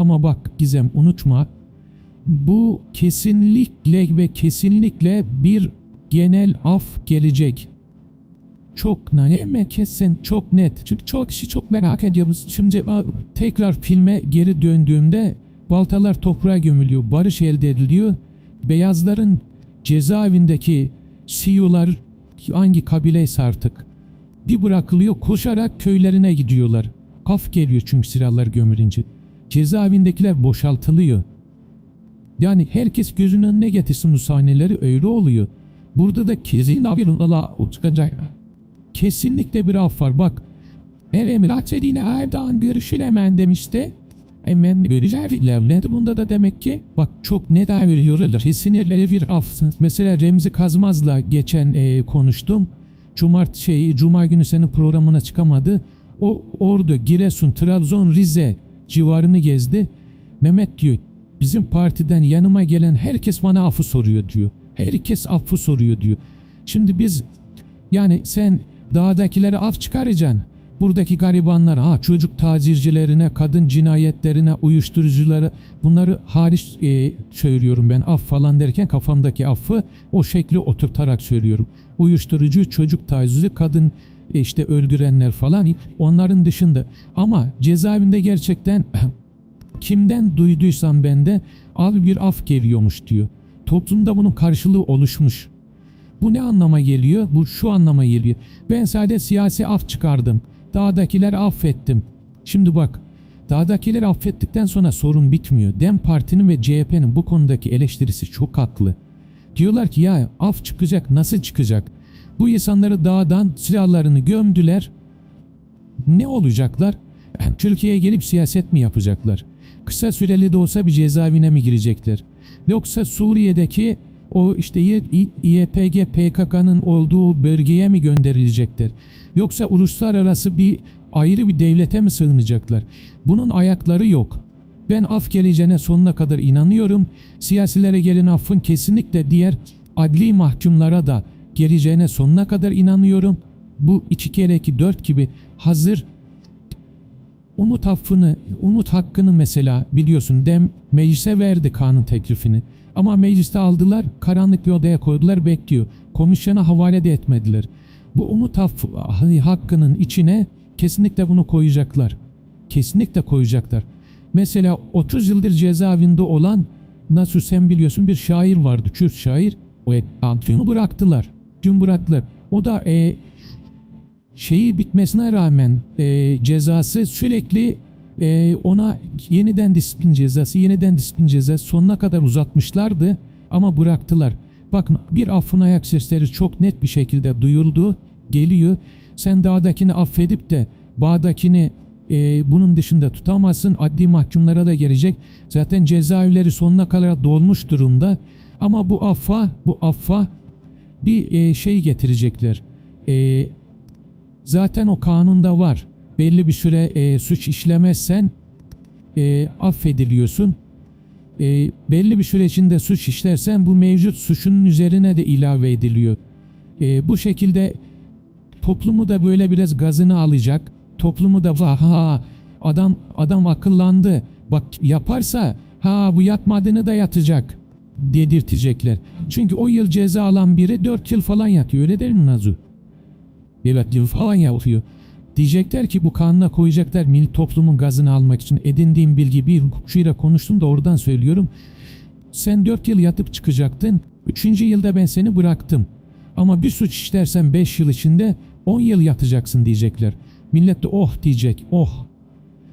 Ama bak Gizem unutma. Bu kesinlikle ve kesinlikle bir genel af gelecek. Çok net kesin çok net. Çünkü çok kişi çok merak ediyoruz. Şimdi tekrar filme geri döndüğümde baltalar toprağa gömülüyor. Barış elde ediliyor. Beyazların cezaevindeki CEO'lar hangi kabileyse artık bir bırakılıyor koşarak köylerine gidiyorlar. Kaf geliyor çünkü silahlar gömülünce. Cezaevindekiler boşaltılıyor. Yani herkes gözünün önüne getirsin bu sahneleri öyle oluyor. Burada da kesin abirunala çıkacak. Kesinlikle bir af var bak. Emir Aksedine Erdoğan görüşülemen demişti. Hemen göreceğiz. Ne bunda da demek ki bak çok net veriyorlar. Kesinlikle bir af. Mesela Remzi Kazmaz'la geçen e, konuştum. Cumart şeyi Cuma günü senin programına çıkamadı. O Ordu, Giresun, Trabzon, Rize civarını gezdi. Mehmet diyor bizim partiden yanıma gelen herkes bana affı soruyor diyor. Herkes affı soruyor diyor. Şimdi biz yani sen dağdakilere af çıkaracaksın. Buradaki garibanlara, ha çocuk tacircilerine, kadın cinayetlerine, uyuşturuculara bunları hariç e, söylüyorum ben af falan derken kafamdaki affı o şekli oturtarak söylüyorum. Uyuşturucu, çocuk tacizi, kadın işte öldürenler falan onların dışında. Ama cezaevinde gerçekten kimden duyduysam bende abi bir af geliyormuş diyor. Toplumda bunun karşılığı oluşmuş. Bu ne anlama geliyor? Bu şu anlama geliyor. Ben sadece siyasi af çıkardım. Dağdakiler affettim. Şimdi bak dağdakileri affettikten sonra sorun bitmiyor. Dem Parti'nin ve CHP'nin bu konudaki eleştirisi çok haklı. Diyorlar ki ya af çıkacak nasıl çıkacak? Bu insanları dağdan silahlarını gömdüler. Ne olacaklar? Türkiye'ye gelip siyaset mi yapacaklar? Kısa süreli de olsa bir cezaevine mi girecekler? Yoksa Suriye'deki o işte İYPG PKK'nın olduğu bölgeye mi gönderilecekler? Yoksa uluslararası bir ayrı bir devlete mi sığınacaklar? Bunun ayakları yok. Ben af geleceğine sonuna kadar inanıyorum. Siyasilere gelen affın kesinlikle diğer adli mahkumlara da geleceğine sonuna kadar inanıyorum. Bu iki kere iki dört gibi hazır umut affını, umut hakkını mesela biliyorsun dem meclise verdi kanun teklifini. Ama mecliste aldılar, karanlık bir odaya koydular, bekliyor. Komisyona havale de etmediler. Bu umut affı, hakkının içine kesinlikle bunu koyacaklar. Kesinlikle koyacaklar. Mesela 30 yıldır cezaevinde olan nasıl sen biliyorsun bir şair vardı, Kürt şair. O Antiyonu bıraktılar. Bıraktılar. O da e, şeyi bitmesine rağmen e, cezası sürekli e, ona yeniden disiplin cezası, yeniden disiplin cezası sonuna kadar uzatmışlardı ama bıraktılar. Bakın bir affın ayak sesleri çok net bir şekilde duyuldu, geliyor. Sen dağdakini affedip de bağdakini e, bunun dışında tutamazsın. Adli mahkumlara da gelecek. Zaten cezaevleri sonuna kadar dolmuş durumda. Ama bu affa, bu affa bir e, şey getirecekler. E, zaten o kanunda var. Belli bir süre e, suç işlemezsen e, affediliyorsun. Belli bir süre içinde suç işlersen bu mevcut suçun üzerine de ilave ediliyor. Bu şekilde toplumu da böyle biraz gazını alacak. Toplumu da ha adam adam akıllandı. Bak yaparsa ha bu yatmadığını da yatacak dedirtecekler. Çünkü o yıl ceza alan biri 4 yıl falan yatıyor öyle değil mi Nazu? Evet yıl falan yatıyor. Diyecekler ki bu kanuna koyacaklar milli toplumun gazını almak için edindiğim bilgi bir hukukçuyla konuştum da oradan söylüyorum. Sen 4 yıl yatıp çıkacaktın. 3. yılda ben seni bıraktım. Ama bir suç işlersen 5 yıl içinde 10 yıl yatacaksın diyecekler. Millet de oh diyecek oh.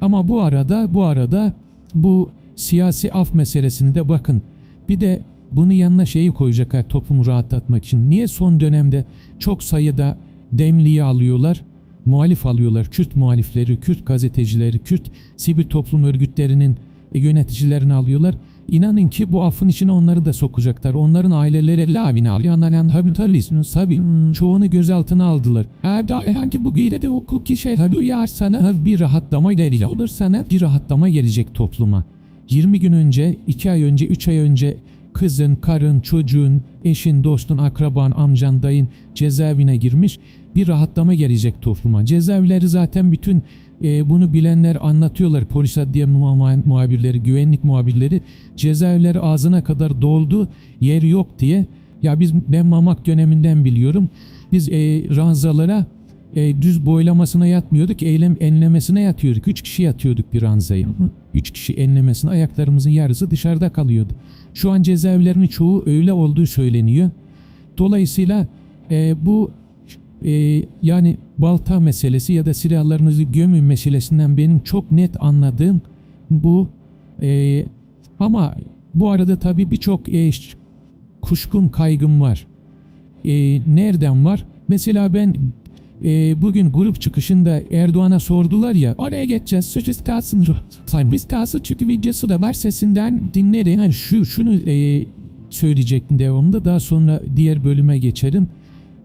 Ama bu arada bu arada bu siyasi af meselesinde bakın bir de bunu yanına şeyi koyacaklar toplumu rahatlatmak için. Niye son dönemde çok sayıda demliği alıyorlar? Muhalif alıyorlar. Kürt muhalifleri, Kürt gazetecileri, Kürt sivil toplum örgütlerinin yöneticilerini alıyorlar. İnanın ki bu affın içine onları da sokacaklar. Onların aileleri lavine alyanlayan habitalismin sabi çoğunu gözaltına aldılar. Herhangi bu giyde de hukuki şeyler duyar sana bir rahatlama gelecek olur sana bir rahatlama gelecek topluma. 20 gün önce, 2 ay önce, 3 ay önce kızın, karın, çocuğun, eşin, dostun, akraban, amcan, dayın cezaevine girmiş bir rahatlama gelecek topluma. Cezaevleri zaten bütün e, bunu bilenler anlatıyorlar. Polis adliye muha- muhabirleri, güvenlik muhabirleri cezaevleri ağzına kadar doldu yer yok diye. Ya biz ben Mamak döneminden biliyorum. Biz e, ranzalara e, düz boylamasına yatmıyorduk. Eylem enlemesine yatıyorduk. Üç kişi yatıyorduk bir ranzaya. Üç kişi enlemesine ayaklarımızın yarısı dışarıda kalıyordu. Şu an cezaevlerinin çoğu öyle olduğu söyleniyor. Dolayısıyla e, bu e, yani balta meselesi ya da silahlarınızı gömün meselesinden benim çok net anladığım bu. E, ama bu arada tabii birçok e, kuşkun kaygım var. E, nereden var? Mesela ben e, bugün grup çıkışında Erdoğan'a sordular ya oraya geçeceğiz söz istasın sayın istası çünkü videosu da var sesinden dinlerim yani şu şunu e, söyleyecektim devamında daha sonra diğer bölüme geçerim.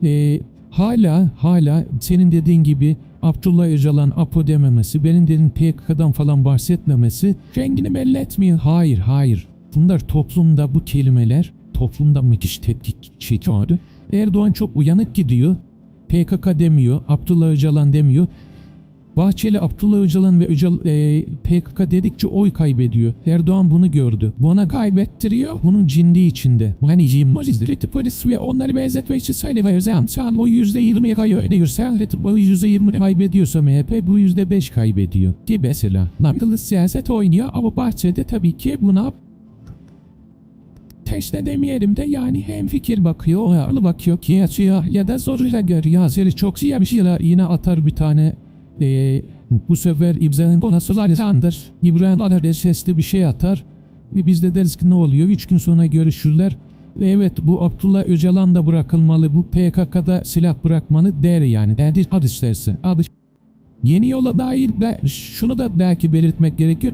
E, hala hala senin dediğin gibi Abdullah Öcalan Apo dememesi benim dediğim PKK'dan falan bahsetmemesi rengini belli etmiyor. Hayır hayır. Bunlar toplumda bu kelimeler toplumda müthiş tepki çekiyor. Erdoğan çok uyanık gidiyor PKK demiyor, Abdullah Öcalan demiyor. Bahçeli Abdullah Öcalan ve Öcal, e, PKK dedikçe oy kaybediyor. Erdoğan bunu gördü. Buna kaybettiriyor. Bunun cinliği içinde. Hani Cimmorizli polis ve onları benzetmek için söylemiyoruz. Sen o %20'ye kaybediyorsa, o %20 kaybediyorsa MHP bu %5 kaybediyor. Ki mesela. Akıllı siyaset oynuyor ama Bahçeli tabii ki buna Teşne demeyelim de yani hem fikir bakıyor, ayarlı bakıyor ki yazıyor ya da zoruyla görüyor. Yazarı çok siyah bir şeyler yine atar bir tane e, bu sefer İbrahim Bonasılar sandır. İbrahim Alar sesli bir şey atar. Ve biz de deriz ki ne oluyor? Üç gün sonra görüşürler. Ve evet bu Abdullah Öcalan da bırakılmalı. Bu PKK'da silah bırakmanı der yani. Derdi hadi istersen. Hadi Yeni yola dair be, şunu da belki belirtmek gerekiyor.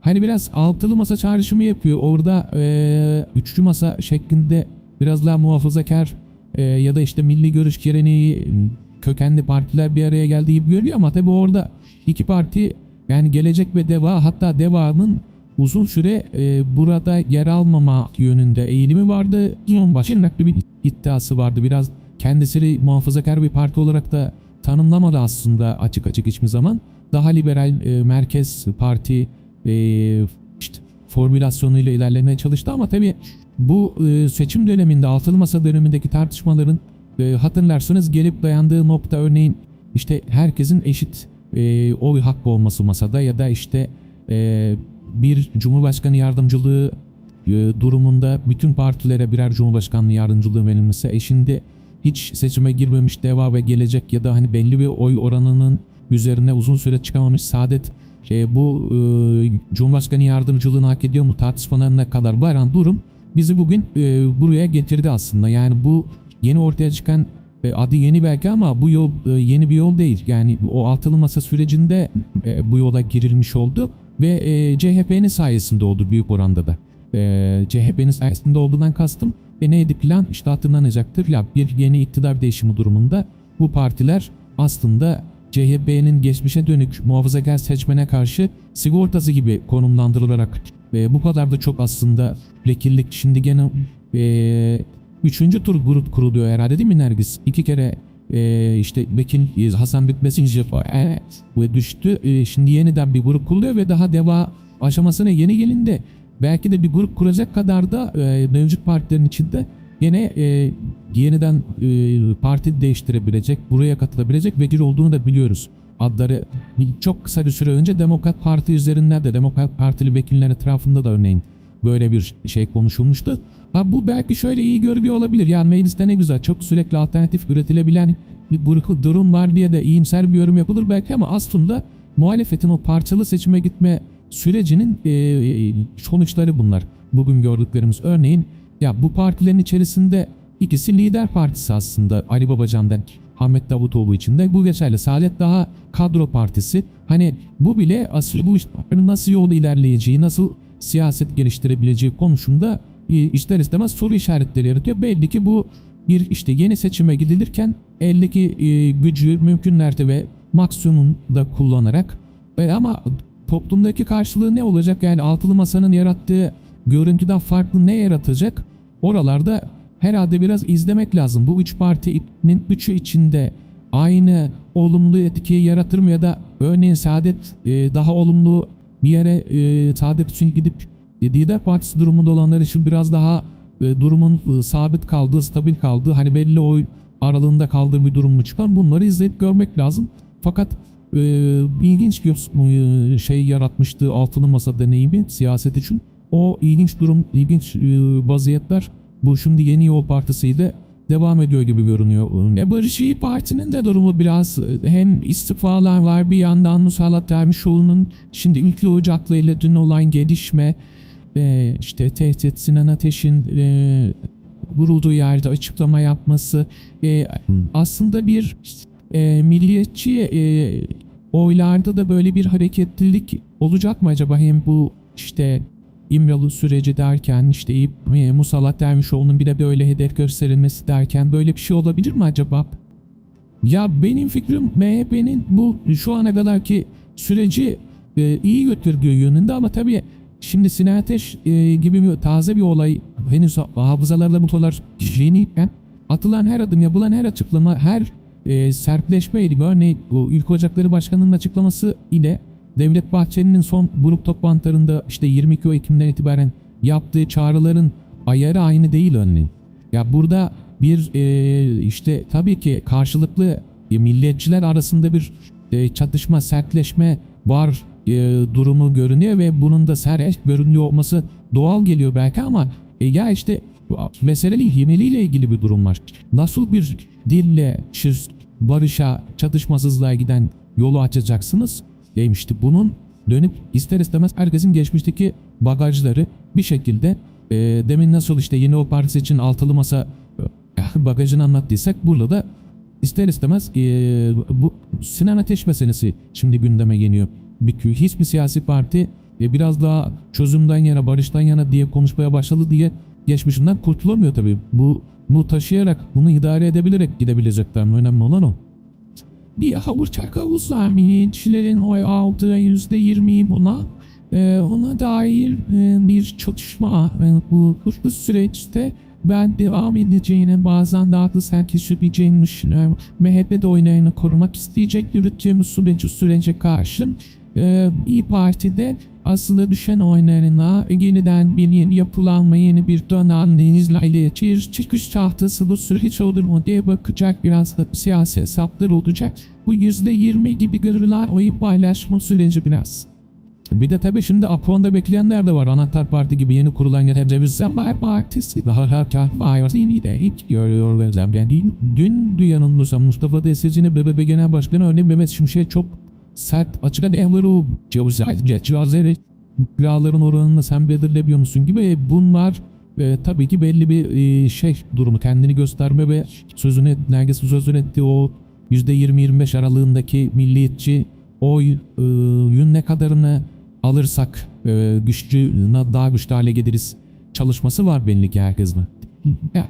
Hani biraz altılı masa çağrışımı yapıyor. Orada eee, üçlü masa şeklinde biraz daha muhafazakar eee, ya da işte milli görüş geleneği kökenli partiler bir araya geldiği gibi görüyor ama tabi orada iki parti yani Gelecek ve Deva hatta Deva'nın uzun süre eee, burada yer almama yönünde eğilimi vardı. Başının haklı bir iddiası vardı. Biraz kendisini muhafazakar bir parti olarak da tanımlamadı aslında açık açık hiçbir zaman. Daha liberal e, merkez parti e, işte formülasyonuyla ilerlemeye çalıştı ama tabii bu e, seçim döneminde altılı masa dönemindeki tartışmaların e, hatırlarsanız gelip dayandığı nokta örneğin işte herkesin eşit e, oy hakkı olması masada ya da işte e, bir cumhurbaşkanı yardımcılığı e, durumunda bütün partilere birer cumhurbaşkanlığı yardımcılığı verilmesi eşinde hiç seçime girmemiş deva ve gelecek ya da hani belli bir oy oranının üzerine uzun süre çıkamamış saadet e, bu e, cumhurbaşkanı yardımcılığını hak ediyor mu tartışmalarına kadar varan durum bizi bugün e, buraya getirdi aslında yani bu yeni ortaya çıkan e, adı yeni belki ama bu yol e, yeni bir yol değil yani o altılı masa sürecinde e, bu yola girilmiş oldu ve e, CHP'nin sayesinde oldu büyük oranda da e, CHP'nin sayesinde olduğundan kastım ve neydi plan? İşte hatırlanacaktır. Ya bir yeni iktidar değişimi durumunda bu partiler aslında CHP'nin geçmişe dönük muhafazakar seçmene karşı sigortası gibi konumlandırılarak ve bu kadar da çok aslında vekillik şimdi gene e, üçüncü tur grup kuruluyor herhalde değil mi Nergis? İki kere e, işte vekil e, Hasan Bitmesin e, ve düştü. E, şimdi yeniden bir grup kuruluyor ve daha deva aşamasına yeni gelindi belki de bir grup kuracak kadar da e, mevcut partilerin içinde yine e, yeniden e, parti değiştirebilecek, buraya katılabilecek vekil olduğunu da biliyoruz. Adları çok kısa bir süre önce Demokrat Parti üzerinden de Demokrat Partili vekiller etrafında da örneğin böyle bir şey konuşulmuştu. Ha, bu belki şöyle iyi görünüyor olabilir. Yani mecliste ne güzel çok sürekli alternatif üretilebilen bir durum var diye de iyimser bir yorum yapılır belki ama aslında muhalefetin o parçalı seçime gitme sürecinin e, e, sonuçları bunlar. Bugün gördüklerimiz örneğin ya bu partilerin içerisinde ikisi lider partisi aslında Ali Babacan'dan Ahmet Davutoğlu için de bu geçerli. Saadet daha kadro partisi. Hani bu bile asıl bu işlerin nasıl yolda ilerleyeceği, nasıl siyaset geliştirebileceği konusunda ister istemez soru işaretleri yaratıyor. Belli ki bu bir işte yeni seçime gidilirken eldeki e, gücü mümkün mertebe maksimum da kullanarak e, ama toplumdaki karşılığı ne olacak? Yani altılı masanın yarattığı görüntüden farklı ne yaratacak? Oralarda herhalde biraz izlemek lazım. Bu üç partinin üçü içinde aynı olumlu etkiyi yaratır mı ya da örneğin Saadet e, daha olumlu bir yere e, Saadet için gidip e, Lider Partisi durumunda olanlar için biraz daha e, durumun e, sabit kaldığı, stabil kaldığı, hani belli oy aralığında kaldığı bir durum mu çıkar? Bunları izleyip görmek lazım. Fakat e, ilginç bir e, şey yaratmıştı altılı masa deneyimi siyaset için. O ilginç durum, ilginç e, vaziyetler bu şimdi yeni yol partisiyle devam ediyor gibi görünüyor. E, Barış İyi Parti'nin de durumu biraz e, hem istifalar var bir yandan Musallat Dervişoğlu'nun şimdi Ülke Ocaklı ile dün olan gelişme e, işte tehdit Sinan Ateş'in e, vurulduğu yerde açıklama yapması e, aslında bir e, milliyetçi e, oylarda da böyle bir hareketlilik olacak mı acaba hem bu işte İmralı süreci derken işte e, Musallat Dervişoğlu'nun bir de böyle hedef gösterilmesi derken böyle bir şey olabilir mi acaba? Ya benim fikrim MHP'nin bu şu ana kadarki süreci e, iyi götürdüğü yönünde ama tabii şimdi Sinan Ateş e, gibi bir taze bir olay henüz hafızalarla mutlular yeniyken atılan her adım yapılan her açıklama her e, sertleşmeydi. Örneğin bu Ülke Ocakları Başkanı'nın açıklaması ile Devlet Bahçeli'nin son grup toplantılarında işte 22 Ekim'den itibaren yaptığı çağrıların ayarı aynı değil örneğin. Ya burada bir e, işte tabii ki karşılıklı e, milliyetçiler arasında bir e, çatışma, sertleşme var e, durumu görünüyor ve bunun da sert görünüyor olması doğal geliyor belki ama e, ya işte meselenin yeniliğiyle ilgili bir durum var. Nasıl bir dille barışa, çatışmasızlığa giden yolu açacaksınız? Demişti. Bunun dönüp ister istemez herkesin geçmişteki bagajları bir şekilde e, demin nasıl işte yeni o partisi için altılı masa e, bagajını anlattıysak burada da ister istemez e, bu Sinan Ateş meselesi şimdi gündeme geliyor. Bir, hiçbir siyasi parti e, biraz daha çözümden yana barıştan yana diye konuşmaya başladı diye geçmişinden kurtulamıyor tabii. Bu bunu taşıyarak bunu idare edebilerek gidebilecekler? Önemli olan o. Bir havur çakavuzlar milliyetçilerin oy aldığı yüzde yirmi buna e, ona dair e, bir çatışma e, bu, bu süreçte ben devam edeceğini bazen daha da sertleşebileceğini düşünüyorum. MHP de oylarını korumak isteyecek yürüttüğümüz süreci sürece karşı e, İyi Parti'de aslında düşen oylarına yeniden bir yeni yapılanma yeni bir dönem denizlerle bir çıkış tahtası bu süreç olur mu diye bakacak biraz da siyasi hesaplar olacak. Bu yüzde yirmi gibi görülen oyu paylaşma süreci biraz. Bir de tabii şimdi Apo'nda bekleyenler de var. Anahtar Parti gibi yeni kurulan Yeterceviz Zafer Partisi. Daha hakan Partisi'ni de hiç görüyorlar. Zaten dün duyanılmışsa Mustafa Desteci'nin BBB Genel Başkanı örneğin Mehmet Şimşek çok sert açık o cihazları kiraların oranını sen belirlebiliyor musun gibi. E, bunlar e, tabii ki belli bir e, şey durumu kendini gösterme ve sözünü neredeyse sözünü ettiği o %20-25 aralığındaki milliyetçi oyun ne kadarını alırsak e, güçlü daha güçlü hale geliriz çalışması var belli ki herkesin. Ya,